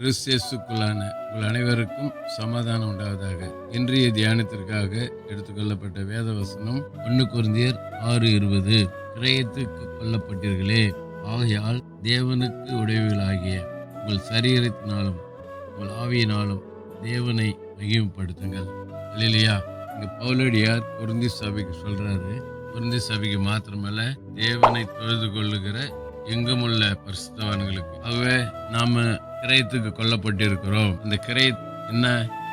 கிறிஸ்தியஸுக்குள்ளான உங்கள் அனைவருக்கும் சமாதானம் உண்டாவதாக. இன்றைய தியானத்திற்காக எடுத்துக்கொள்ளப்பட்ட வேத வசனம் ஒன்று குருந்தியர் ஆறு இருபது. கிரயத்துக்கு கொல்லப்பட்டீர்களே ஆகையால் தேவனுக்கு உடைவுகளாகிய உங்கள் சரீரத்தினாலும் உங்கள் ஆவியினாலும் தேவனை மகிமைப்படுத்துங்கள். இல்லையா இங்க பவுலடியார் குருந்தி சபைக்கு சொல்றாரு. குருந்தி சபைக்கு மாத்திரமல்ல தேவனை தொழுது கொள்ளுகிற எங்குமுள்ள பரிசுத்தவான்களுக்கு ஆகவே நாம கிரயத்துக்கு கொல்லப்பட்டிருக்கிறோம். அந்த கிரய என்ன?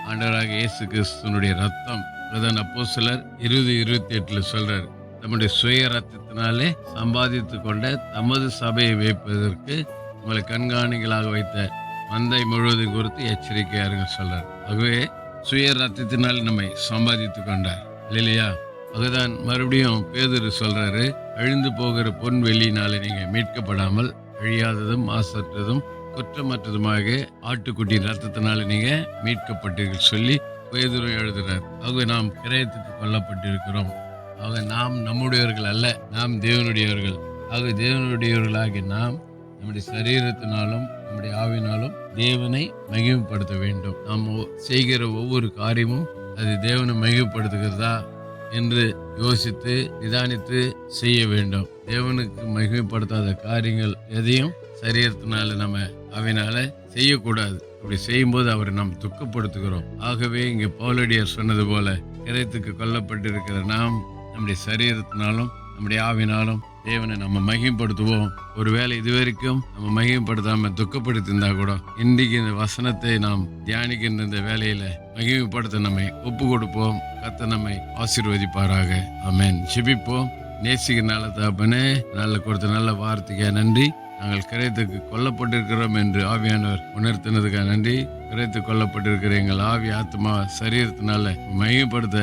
ஆண்டவராக இயேசு கிறிஸ்துனுடைய ரத்தம் பிரதன் அப்போ சிலர் இருபது இருபத்தி எட்டுல சொல்றாரு தம்முடைய சுய ரத்தத்தினாலே சம்பாதித்து கொண்ட தமது சபையை வைப்பதற்கு உங்களை கண்காணிகளாக வைத்த மந்தை முழுவதும் குறித்து எச்சரிக்கையாருங்க சொல்றார். ஆகவே சுய ரத்தத்தினால் நம்மை சம்பாதித்து கொண்டார். இல்லையா அதுதான் மறுபடியும் பேதர் சொல்றாரு அழிந்து போகிற பொன் வெள்ளினாலே நீங்க மீட்கப்படாமல் அழியாததும் மாசற்றதும் குற்றமற்றதுமாக ஆட்டுக்குட்டி ரத்தத்தினால நீங்க மீட்கப்பட்டீர்கள் சொல்லி பேதுரு எழுதுறார். ஆகவே நாம் கிரயத்துக்கு கொல்லப்பட்டிருக்கிறோம். ஆக நாம் நம்முடையவர்கள் அல்ல நாம் தேவனுடையவர்கள். ஆக தேவனுடையவர்களாகி நாம் நம்முடைய சரீரத்தினாலும் நம்முடைய ஆவினாலும் தேவனை மகிமைப்படுத்த வேண்டும். நாம் செய்கிற ஒவ்வொரு காரியமும் அது தேவனை மகிமைப்படுத்துகிறதா? என்று யோசித்து நிதானித்து செய்ய வேண்டும். தேவனுக்கு மகிமைப்படுத்தாத காரியங்கள் எதையும் சரீரத்தினால நம்ம அவனால செய்யக்கூடாது. அப்படி செய்யும்போது அவரை நாம் துக்கப்படுத்துகிறோம். ஆகவே இங்கே பவுலடியார் சொன்னது போல கிரயத்துக்கு கொல்லப்பட்டிருக்கிற நாம் நம்முடைய சரீரத்தினாலும் நம்முடைய ஆவினாலும் தேவனை நம்ம மகிமைப்படுத்துவோம். ஒருவேளை இதுவரைக்கும் நம்ம மகிமைப்படுத்தாம துக்கப்படுத்திருந்தா கூட இன்றைக்கு இந்த வசனத்தை நாம் தியானிக்கின்ற இந்த வேலையில மகிமைப்படுத்த நம்மை ஒப்பு கொடுப்போம் கத்த நம்மை ஆசீர்வதிப்பாராக. அமேன் சிபிப்போம் நேசிக்க நல்ல தாப்பனே நல்ல கொடுத்த நல்ல வார்த்தைக்கு நன்றி. நாங்கள் கிரயத்துக்கு கொல்லப்பட்டிருக்கிறோம் என்று ஆவியானவர் உணர்த்தினதுக்காக நன்றி. கிரயத்து கொல்லப்பட்டிருக்கிற எங்கள் ஆவி ஆத்மா சரீரத்தினால மகிமைப்படுத்த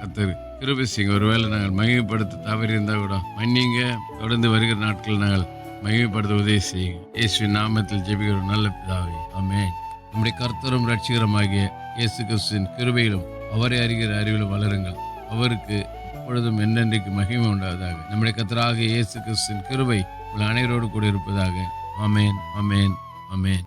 கத்தர் கிருபை ஒருவேளை நாங்கள் மகிமைப்படுத்த தவறி இருந்தால் கூட மன்னிங்க. தொடர்ந்து வருகிற நாட்கள் நாங்கள் மகிமைப்படுத்த உதவி செய்யுங்க. இயேசுவின் நாமத்தில் ஜெபிக்கிற நல்ல பிதாவே. ஆமே நம்முடைய கர்த்தரும் ரட்சிகரமாகிய இயேசு கிறிஸ்துவின் கிருபையிலும் அவரை அறிகிற அறிவிலும் வளருங்கள். அவருக்கு எப்பொழுதும் என்னென்றைக்கு மகிமை உண்டாவதாக. நம்முடைய கத்தராக இயேசு கிறிஸ்துவின் கிருபை உங்கள் அனைவரோடு கூட இருப்பதாக. அமேன் அமேன் அமேன்